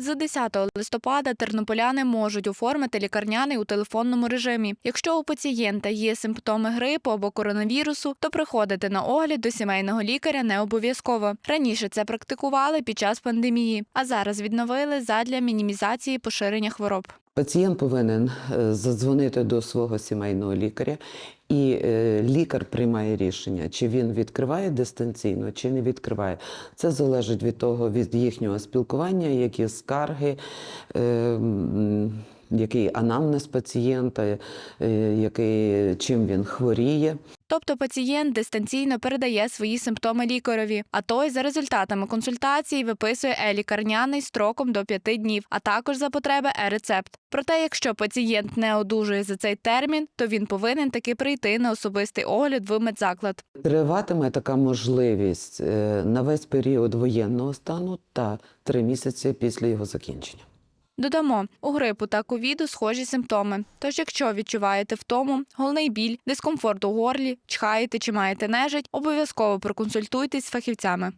З 10 листопада тернополяни можуть оформити лікарняний у телефонному режимі. Якщо у пацієнта є симптоми грипу або коронавірусу, то приходити на огляд до сімейного лікаря не обов'язково. Раніше це практикували під час пандемії, а зараз відновили задля мінімізації поширення хвороб. Пацієнт повинен е, задзвонити до свого сімейного лікаря, і е, лікар приймає рішення, чи він відкриває дистанційно, чи не відкриває. Це залежить від того, від їхнього спілкування, які скарги. Який анамнез пацієнта, е, який, чим він хворіє. Тобто пацієнт дистанційно передає свої симптоми лікареві, а той за результатами консультації виписує е-лікарняний строком до 5 днів, а також за потреби е-рецепт. Проте, якщо пацієнт не одужує за цей термін, то він повинен таки прийти на особистий огляд в медзаклад. Триватиме така можливість е, на весь період воєнного стану та три місяці після його закінчення. Додамо, у грипу та ковіду схожі симптоми. Тож, якщо відчуваєте втому, головний біль, дискомфорт у горлі, чхаєте чи маєте нежить, обов'язково проконсультуйтесь з фахівцями.